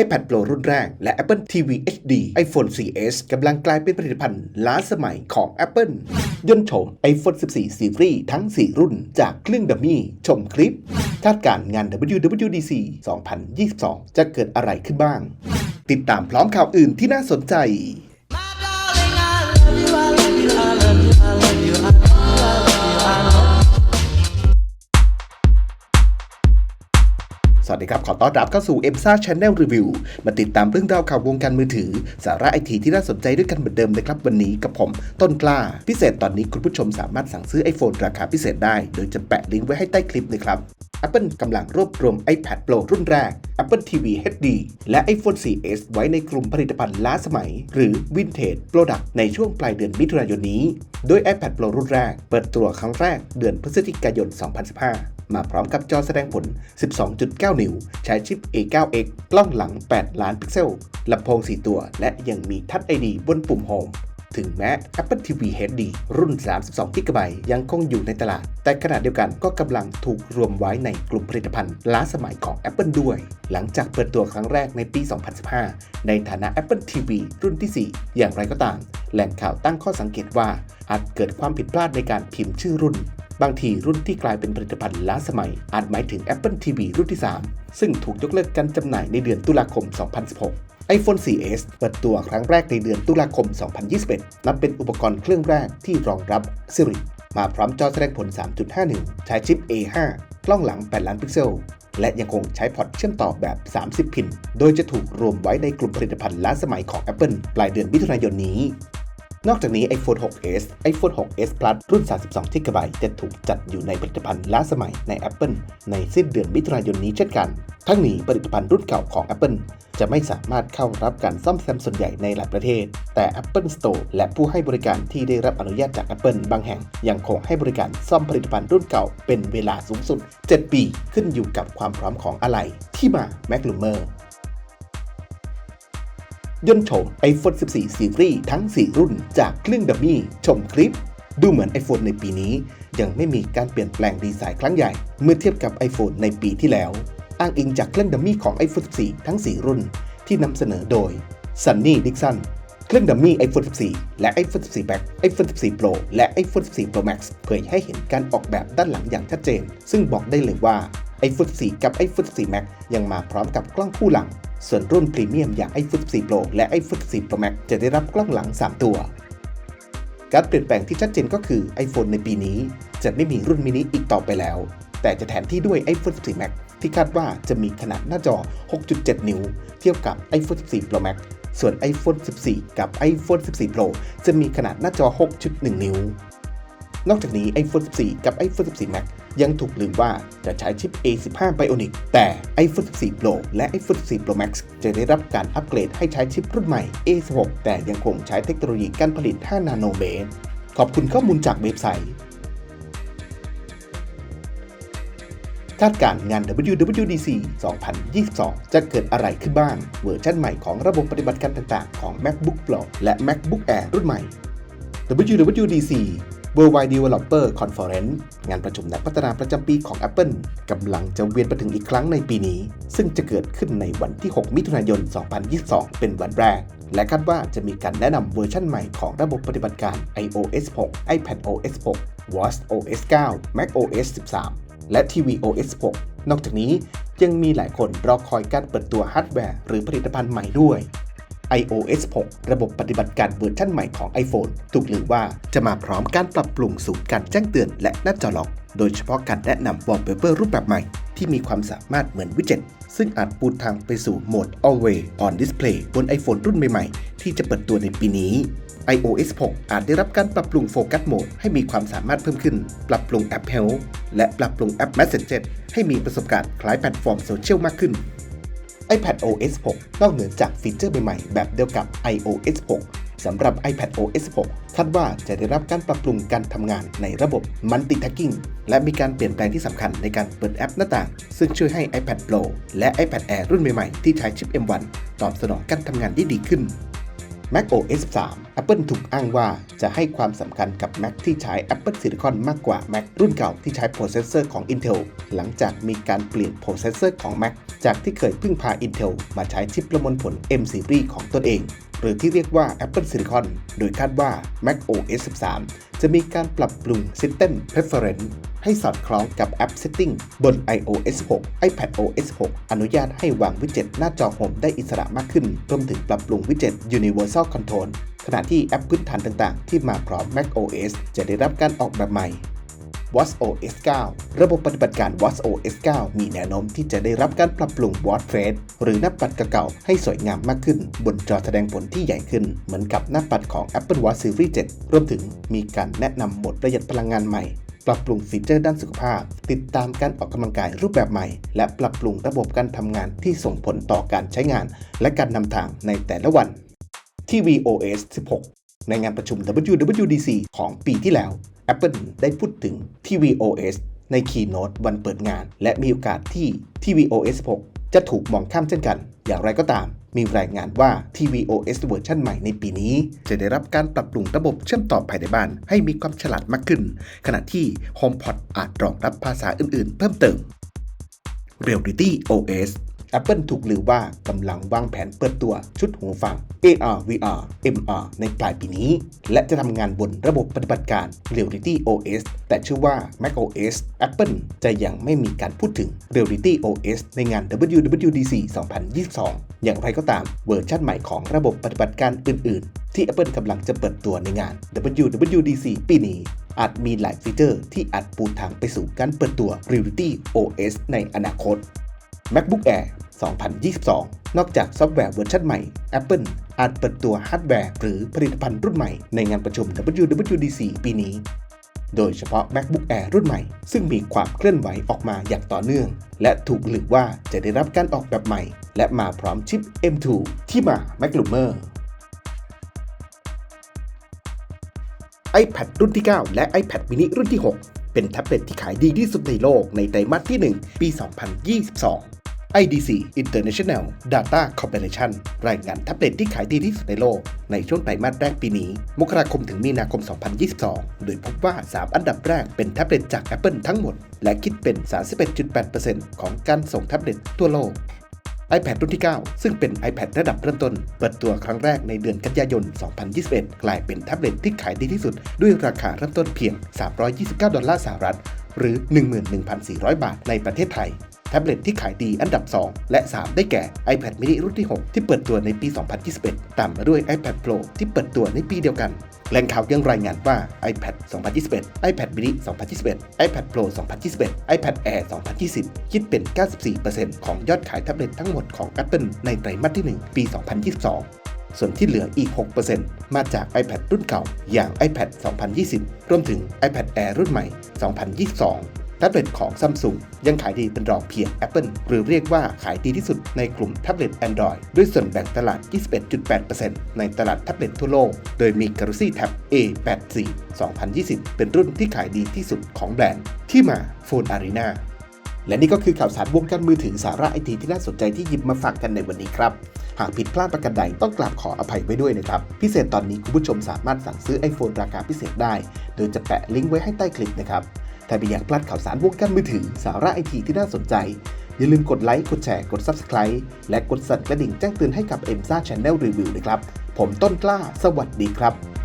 iPad Pro รุ่นแรก และ Apple TV HD iPhone 4S กำลังกลายเป็นผลิตภัณฑ์ล้าสมัยของ Apple ย่นโฉม iPhone 14 Series ทั้ง 4 รุ่น จากเครื่องดัมมี่ชมคลิปคาดการงาน WWDC 2022 จะเกิดอะไรขึ้นบ้าง ติดตามพร้อมข่าวอื่นที่น่าสนใจ สวัสดีครับ ขอต้อนรับเข้าสู่ e m s a Channel Review มาติดตามเรื่องราวข่าววงการมือถือ สาระไอทีที่น่าสนใจด้วยกันเหมือนเดิมนะครับ วันนี้กับผม ต้นกล้า พิเศษตอนนี้คุณผู้ชมสามารถสั่งซื้อ iPhone ราคาพิเศษได้ โดยจะแปะลิงก์ไว้ให้ใต้คลิปนะครับ Apple กำลังรวบรวม iPad Pro รุ่นแรก Apple TV HD และ iPhone 4S ไว้ในกลุ่มผลิตภัณฑ์ล้าสมัย หรือ Vintage Product ในช่วงปลายเดือนมิถุนายนนี้ โดย iPad Pro รุ่นแรก เปิดตัวครั้งแรกเดือนพฤศจิกายน 2015 มาพร้อมกับจอแสดงผล 12.9 นิ้ว ใช้ชิป A9X กล้องหลัง 8 ล้านพิกเซล ลำโพง 4 ตัว และยังมีทัช ID บนปุ่ม Home ถึงแม้ Apple TV HD รุ่น 32 g b ยังคงอยู่ในตลาด แต่ขณะเดียวกันก็กำลังถูกรวมไว้ในกลุ่มผลิตภัณฑ์ล้าสมัยของ Apple ด้วย หลังจากเปิดตัวครั้งแรกในปี 2015 ในฐานะ Apple TV รุ่นที่ 4 อย่างไรก็ตาม แหล่งข่าวตั้งข้อสังเกตว่า อาจเกิดความผิดพลาดในการพิมพ์ชื่อรุ่น บางทีรุ่นที่กลายเป็นผลิตภัณฑ์ล้าสมัย อาจหมายถึง Apple TV รุ่นที่ 3 ซึ่งถูกยกเลิกการจำหน่ายในเดือนตุลาคม 2016 iPhone 4S เปิดตัวครั้งแรกในเดือนตุลาคม 2021 นับเป็นอุปกรณ์เครื่องแรกที่รองรับ Siri มาพร้อมจอแสดงผล 3.51 ใช้ชิป A5 กล้องหลัง 8 ล้านพิกเซล และยังคงใช้พอร์ตเชื่อมต่อแบบ 30 พิน โดยจะถูกรวมไว้ในกลุ่มผลิตภัณฑ์ล้าสมัยของ Apple ปลายเดือนมิถุนายนนี้ นอกจากนี้ iPhone 6s iPhone 6s Plus รุ่น 32 g b จะถูกจัดอยู่ในผลิตภัณฑ์ล้าสมัยใน Apple ในสิ้นเดือนมิถุนายนนี้เช่นกัน ทั้งนี้ผลิตภัณฑ์รุ่นเก่าของ Apple จะไม่สามารถเข้ารับการซ่อมแซมส่วนใหญ่ในหลายประเทศ แต่ Apple Store และผู้ให้บริการที่ได้รับอนุญาตจาก Apple บางแห่ง ยังคงให้บริการซ่อมผลิตภัณฑ์รุ่นเก่าเป็นเวลาสูงสุด 7 ปี ขึ้นอยู่กับความพร้อมของอะไหล่ที่มา m a c l u m e r ย่นโฉม iPhone 14 Series ทั้ง 4 รุ่นจากเครื่องดัมมี่ชมคลิป ดูเหมือน iPhone ในปีนี้ ยังไม่มีการเปลี่ยนแปลงดีไซน์ครั้งใหญ่ เมื่อเทียบกับ iPhone ในปีที่แล้ว อ้างอิงจากเครื่องดัมมี่ของ iPhone 14 ทั้ง 4 รุ่น ที่นำเสนอโดย Sunny Dixon เครื่องดัมมี่ iPhone 14 และ iPhone 14 Max iPhone 14 Pro และ iPhone 14 Pro Max เผยให้เห็นการออกแบบด้านหลังอย่างชัดเจน ซึ่งบอกได้เลยว่า iPhone 14 กับ iPhone 14 Max ยังมาพร้อมกับกล้องคู่หลัง ส่วนรุ่นพรีเมียมอย่าง iPhone 14 Pro และ iPhone 14 Pro Max จะได้รับกล้องหลัง 3 ตัว การเปลี่ยนแปลงที่ชัดเจนก็คือ iPhone ในปีนี้ จะไม่มีรุ่นมินิอีกต่อไปแล้ว แต่จะแทนที่ด้วย iPhone 14 Max ที่คาดว่าจะมีขนาดหน้าจอ 6.7 นิ้ว เทียบกับ iPhone 14 Pro Max ส่วน iPhone 14 กับ iPhone 14 Pro จะมีขนาดหน้าจอ 6.1 นิ้ว นอกจากนี้ iPhone 14 กับ iPhone 14 Max ยังถูกลืมว่าจะใช้ชิป A15 Bionic แต่ iPhone 14 Pro และ iPhone 14 Pro Max จะได้รับการอัปเกรดให้ใช้ชิปรุ่นใหม่ A16 แต่ยังคงใช้เทคโนโลยีการผลิต 5 นาโนเมตร ขอบคุณข้อมูลจากเว็บไซต์คาดการงาน WWDC 2022 จะเกิดอะไรขึ้นบ้าง เวอร์ชันใหม่ของระบบปฏิบัติการต่างๆ ของ MacBook Pro และ MacBook Air รุ่นใหม่ WWDC Worldwide Developer Conference งานประชุมนักพัฒนาประจำปีของ Apple กำลังจะเวียนมาถึงอีกครั้งในปีนี้ ซึ่งจะเกิดขึ้นในวันที่ 6 มิถุนายน 2022 เป็นวันแรก และคาดว่าจะมีการแนะนำเวอร์ชันใหม่ของระบบปฏิบัติการ iOS 6 iPadOS 6 watchOS 9 macOS 13 และ tvOS 6 นอกจากนี้ยังมีหลายคนรอคอยการเปิดตัวฮาร์ดแวร์หรือผลิตภัณฑ์ใหม่ด้วย iOS 6 ระบบปฏิบัติการเวอร์ชันใหม่ของ iPhone ถูกลือว่าจะมาพร้อมการปรับปรุงสูตรการแจ้งเตือนและหน้าจอล็อก โดยเฉพาะการแนะนำ Wallpaper รูปแบบใหม่ ที่มีความสามารถเหมือนวิดเจ็ตซึ่งอาจปูทางไปสู่โหมด Always on Display บน iPhone รุ่นใหม่ๆ ที่จะเปิดตัวในปีนี้ iOS 6 อาจได้รับการปรับปรุงโฟกัสโหมดให้มีความสามารถเพิ่มขึ้น ปรับปรุงแอป Health และปรับปรุงแอป Messenger ให้มีประสบการณ์คล้ายแพลตฟอร์มโซเชียลมากขึ้น iPad OS 6 นอกเหนือจากฟีเจอร์ใหม่ๆ แบบเดียวกับ iOS 6 สำหรับ iPad OS 6 คาดว่าจะได้รับการปรับปรุงการทำงานในระบบ Multitasking และมีการเปลี่ยนแปลงที่สำคัญในการเปิดแอปหน้าต่าง ซึ่งช่วยให้ iPad Pro และ iPad Air รุ่นใหม่ๆ ที่ใช้ชิป M1 ตอบสนองการทำงานได้ดีขึ้น Mac OS 13 Apple ถูกอ้างว่าจะให้ความสำคัญกับ Mac ที่ใช้ Apple Silicon มากกว่า Mac รุ่นเก่าที่ใช้โปรเซสเซอร์ของ Intel หลังจากมีการเปลี่ยนโปรเซสเซอร์ของ Mac จากที่เคยพึ่งพา Intel มาใช้ชิปประมวลผล M Series ของตนเอง หรือที่เรียกว่า Apple Silicon โดยคาดว่า Mac OS 13 จะมีการปรับปรุง System Preference ให้สอดคล้องกับแอป Setting บน iOS 6 iPad OS 6 อนุญาตให้วางวิดเจ็ตหน้าจอโฮมได้อิสระมากขึ้น รวมถึงปรับปรุงวิดเจ็ต Universal Control ขณะที่แอปพื้นฐานต่างๆ ที่มาพร้อม Mac OS จะได้รับการออกแบบใหม่ watchOS 9 ระบบปฏิบัติการ watchOS 9 มีแนวโน้มที่จะได้รับการปรับปรุง watch face หรือหน้าปัดเก่าๆให้สวยงามมากขึ้น บนจอแสดงผลที่ใหญ่ขึ้น เหมือนกับหน้าปัดของ Apple Watch Series 7 รวมถึงมีการแนะนำโหมดประหยัดพลังงานใหม่ ปรับปรุงฟีเจอร์ด้านสุขภาพ ติดตามการออกกำลังกายรูปแบบใหม่ และปรับปรุงระบบการทำงานที่ส่งผลต่อการใช้งาน และการนำทางในแต่ละวัน tvOS 16 ในงานประชุม WWDC ของปีที่แล้ว Apple ได้พูดถึง tvOS ใน Keynote วันเปิดงาน และมีโอกาสที่ tvOS 6จะถูกมองข้ามเช่นกัน อย่างไรก็ตามมีรายงานว่า tvOS เวอร์ชันใหม่ในปีนี้ จะได้รับการปรับปรุงระบบเชื่อมต่อภายในบ้าน ให้มีความฉลาดมากขึ้น ขณะที่ HomePod อาจรองรับภาษาอื่นๆ เพิ่มเติม Reality OS Apple ถูกลือว่ากำลังวางแผนเปิดตัวชุดหูฟัง AR VR MR ในปลายปีนี้ และจะทำงานบนระบบปฏิบัติการ Reality OS แต่เชื่อว่า Mac OS Apple จะยังไม่มีการพูดถึง Reality OS ในงาน WWDC 2022 อย่างไรก็ตามเวอร์ชันใหม่ของระบบปฏิบัติการอื่น ๆ ที่ Apple กำลังจะเปิดตัวในงาน WWDC ปีนี้อาจมีหลายฟีเจอร์ที่อาจปูทางไปสู่การเปิดตัว Reality OS ในอนาคต MacBook Air 2022 นอกจากซอฟต์แวร์เวอร์ชันใหม่ Apple อาจเปิดตัวฮาร์ดแวร์หรือผลิตภัณฑ์รุ่นใหม่ในงานประชุม WWDC ปีนี้ โดยเฉพาะ MacBook Air รุ่นใหม่ ซึ่งมีความเคลื่อนไหวออกมาอย่างต่อเนื่อง และถูกหลือว่าจะได้รับการออกแบบใหม่ และมาพร้อมชิป M2 ที่มา Maclumer iPad รุ่นที่ 9 และ iPad mini รุ่นที่ 6 เป็นแท็บเล็ตที่ขายดีที่สุดในโลกในไตรมาสที่ 1 ปี 2022 IDC International Data Corporation รายงานแท็บเล็ตที่ขายดีที่สุดในโลก ในช่วงไตรมาสแรกปีนี้ มกราคมถึงมีนาคม 2022 โดยพบว่า 3 อันดับแรกเป็นแท็บเล็ตจาก Apple ทั้งหมด และคิดเป็น 31.8%ของการส่งแท็บเล็ตทั่วโลก iPad รุ่นที่ 9 ซึ่งเป็น iPad ระดับเริ่มต้น เปิดตัวครั้งแรกในเดือนกันยายน 2021 กลายเป็นแท็บเล็ตที่ขายดีที่สุด ด้วยราคาเริ่มต้นเพียง 329 ดอลลาร์สหรัฐ หรือ 11,400 บาทในประเทศไทย แท็บเล็ตที่ขายดีอันดับ 2 และ 3 ได้แก่ iPad mini รุ่นที่ 6 ที่เปิดตัวในปี 2021 ตามมาด้วย iPad Pro ที่เปิดตัวในปีเดียวกันแหล่งข่าวยังรายงานว่า iPad 2021 iPad mini 2021 iPad Pro 2021 iPad Air 2020 คิดเป็น 94%ของยอดขายแท็บเล็ตทั้งหมดของ Apple ในไตรมาสที่ 1 ปี 2022ส่วนที่เหลืออีก 6%มาจาก iPad รุ่นเก่า อย่าง iPad 2020 รวมถึง iPad Air รุ่นใหม่ 2022 แท็บเล็ตของ Samsung ยังขายดีเป็นรองเพียง Apple หรือเรียกว่าขายดีที่สุดในกลุ่มแท็บเล็ต Android ด้วยส่วนแบ่งตลาด 21.8%ในตลาดแท็บเล็ตทั่วโลก โดยมี Galaxy Tab A84 2020 เป็นรุ่นที่ขายดีที่สุดของแบรนด์ ที่มา Phone Arena และนี่ก็คือข่าวสารวงการมือถือสาระไอทีที่น่าสนใจที่หยิบมาฝากกันในวันนี้ครับ หากผิดพลาดประการใดต้องกราบขออภัยไว้ด้วยนะครับ พิเศษตอนนี้คุณผู้ชมสามารถสั่งซื้อ iPhone ราคาพิเศษได้ โดยจะแปะลิงก์ไว้ให้ใต้คลิปนะครับ ถ้าไม่อยากพลาดข่าวสารวงการมือถือสาระไอทีที่น่าสนใจ อย่าลืมกดไลค์ กดแชร์ กด Subscribe และกดสั่นกระดิ่งแจ้งเตือนให้กับ m s a Channel Review นะครับ ผมต้นกล้า สวัสดีครับ